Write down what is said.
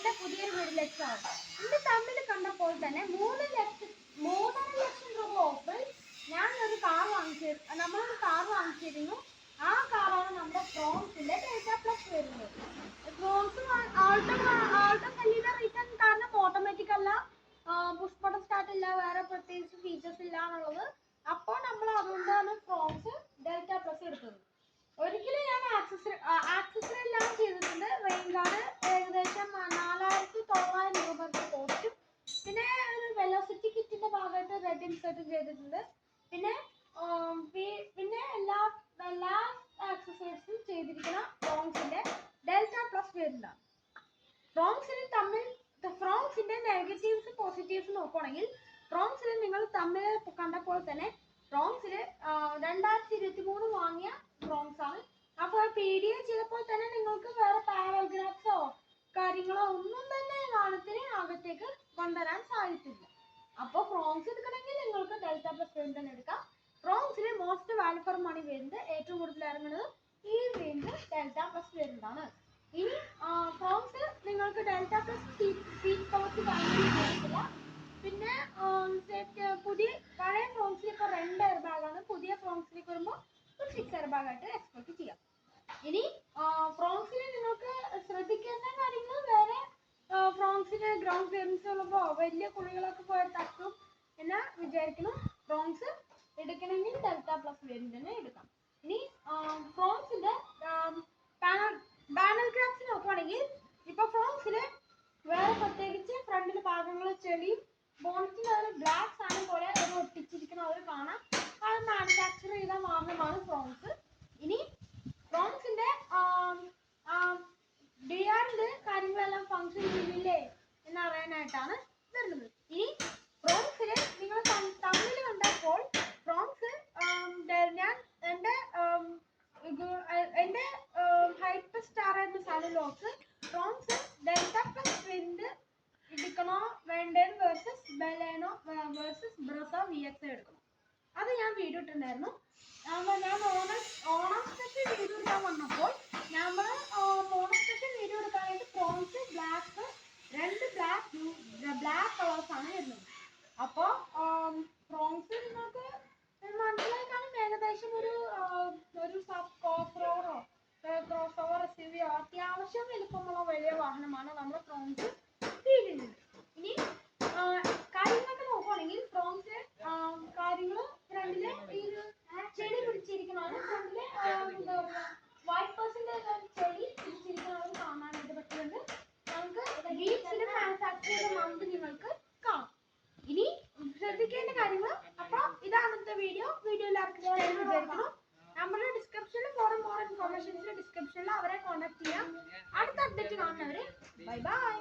എന്റെ പുതിയൊരു വീട്ടിലേക്ക് സ്വാഗതം ഇന്ന് തമ്മിൽ കണ്ടപ്പോൾ ഇൻസേർട്ടും ചെയ്തിട്ടുണ്ട്. പിന്നെ പിന്നെ എല്ലാ എല്ലാ ആക്സസറീസും ചെയ്തിരിക്കുന്ന ഫ്രോൺസിന്റെ ഡെൽറ്റ പ്ലസ് വേരിലാണ് ഫ്രോൺസിന് തമ്മിൽ ഫ്രോൺസിന്റെ നെഗറ്റീവ്സ് പോസിറ്റീവ്സ് നോക്കുകയാണെങ്കിൽ ഫ്രോൺസിൽ നിങ്ങൾ തമ്മിൽ കണ്ടപ്പോൾ തന്നെ ഫ്രോൺസിൽ രണ്ടായിരത്തി ഇരുപത്തി മൂന്ന് വാങ്ങിയ ഫ്രോൺസ് ആണ്. അപ്പോൾ പി ഡി എ ചെയ്തപ്പോൾ തന്നെ നിങ്ങൾക്ക് വേറെ പാരാഗ്രാഫ്സോ കാര്യങ്ങളോ ഒന്നും തന്നെ കാണത്തിന് അകത്തേക്ക് കൊണ്ടുവരാൻ സാധിക്കില്ല. അപ്പോൾ ഫ്രോങ്സ് എടുക്കണമെങ്കിൽ നിങ്ങൾക്ക് ഡെൽറ്റ പ്ലസ് വേണ്ടി തന്നെ എടുക്കാം. ഫ്രോൺസിൽ മോസ്റ്റ് വാല്യൂ ഫോർ മണി വരുന്നത് ഏറ്റവും കൂടുതൽ ഇറങ്ങുന്നത് ഈ റേഞ്ച് ഡെൽറ്റ പ്ലസ് വരുന്നതാണ്. ഇനി ഫ്രോങ്സ് നിങ്ങൾക്ക് ഡെൽറ്റ പ്ലസ് സീറ്റ് കവച്ച് കാണിക്കില്ല പിന്നെ പുതിയ പഴയ ഫ്രോങ്സിലേക്ക് രണ്ട് എയർ ബാഗാണ് പുതിയ ഫ്രോങ്സിലേക്ക് വരുമ്പോൾ ഒരു സിക്സ് എയർ ബാഗായിട്ട് എക്സ്പെക്ട് ചെയ്യാം ഇനി ഫ്രോൺസിൽ നിങ്ങൾക്ക് ശ്രദ്ധിക്കേണ്ട കാര്യങ്ങൾ വേറെ ഫ്രോൺസിന് ഗ്രൗണ്ട് ക്ലിയറൻസ് ഉള്ളപ്പോൾ വലിയ കുളികളൊക്കെ പോയ തട്ടും. എന്ന വിചാരിക്കണം ഫ്രോൺസ് എടുക്കണമെങ്കിൽ ഡെൽറ്റ പ്ലസ് വേരിയന്റ് തന്നെ എടുക്കാം. ഇനി ഫ്രോൺസിന്റെ ബാനൽ ക്രാഫ്റ്റ് നോക്കുവാണെങ്കിൽ ഇപ്പൊ ഫ്രോൺസിൽ വേറെ പ്രത്യേകിച്ച് ഫ്രണ്ടിൽ ഭാഗങ്ങൾ ചെളിയും ബോണറ്റിന്റെ ഒരു ബ്ലാക്ക് സാധനം പോലെ ഒരു ഒട്ടിച്ചിരിക്കുന്ന ഒരു കാണാം അത് മാനുഫാക്ചർ ചെയ്ത വാഹനമാണ് ഫ്രോൺസ് ഇനി ഫ്രോൺസിന്റെ ഡി ആറിന്റെ കാര്യങ്ങളെല്ലാം ഫങ്ഷൻ ചെയ്യുന്നില്ലേ എന്നറിയാനായിട്ടാണ് വരുന്നത്. ഇനി ഫ്രോൺസിൽ നിങ്ങൾ തമ്മിൽ കണ്ടപ്പോൾ പ്രോംസ് ഞാൻ എന്റെ എന്റെ ഹൈപ്പർ സ്റ്റാർ എന്ന സാധനം പ്രോംസ് ഡെൽറ്റ പ്ലസ് വിൻഡ് എടുക്കണോ വേണ്ടത് versus Baleno versus Brezza V X എടുക്കണം. അത് ഞാൻ വീഡിയോ ഇട്ടിട്ടുണ്ടായിരുന്നു. അപ്പോൾ ഞാൻ ഓണം ഓണം സ്പെഷ്യൽ വീഡിയോ എടുക്കാൻ വന്നപ്പോൾ നമ്മൾ ഓണം സ്പെഷ്യൽ വീഡിയോ എടുക്കാനായിട്ട് പ്രോൺസ് ബ്ലാക്ക് രണ്ട് ബ്ലാക്ക് ബ്ലാക്ക് കളേഴ്സ് ആണ് വരുന്നത് അപ്പോൾ പ്രോൺസ് നിങ്ങൾക്ക് മനസ്സിലായി കാണും ഏകദേശം ഒരു ആ, ഒരു സബ് ക്രോസ് റോഡോ ക്രോസ് ഓവർ എസ് യു അത്യാവശ്യം വലിപ്പമുള്ള വലിയ വാഹനമാണ് നമ്മുടെ പ്രോൺസ് ഫീൽ ചെയ്യുന്നത് ഇനി കാര്യങ്ങളൊക്കെ നോക്കുവാണെങ്കിൽ ഫ്രോൺസ് കാര്യങ്ങൾ ഫ്രണ്ടിൽ ഈ ഒരു ചെടി പിടിച്ചിരിക്കുന്നതാണ്. ഫ്രണ്ടിൽ എന്താ പറയുക വൈപ്പേഴ്സിന്റെ ചെടി പിടിച്ചിരിക്കുന്നതാണ് കാണാനായിട്ട് പറ്റുന്നുണ്ട് നമുക്ക് വീട്ടിൽ മാനുഫാക്ചർ ചെയ്ത മന്ത് നിങ്ങൾക്ക് കാണാം. ഇനി ശ്രദ്ധിക്കേണ്ട കാര്യങ്ങൾ അപ്പൊ ഇതാണ് ഇന്നത്തെ വീഡിയോ വീഡിയോ എല്ലാവർക്കും വിചാരിക്കുന്നു നമ്മുടെ ഡിസ്ക്രിപ്ഷനിൽ ഫോർ മോർ ഇൻഫോർമേഷൻസിന്റെ ഡിസ്ക്രിപ്ഷനിൽ അവരെ കോൺടാക്ട് ചെയ്യാം. അപ്ഡേറ്റ് കാണുന്നവരെ. Bye bye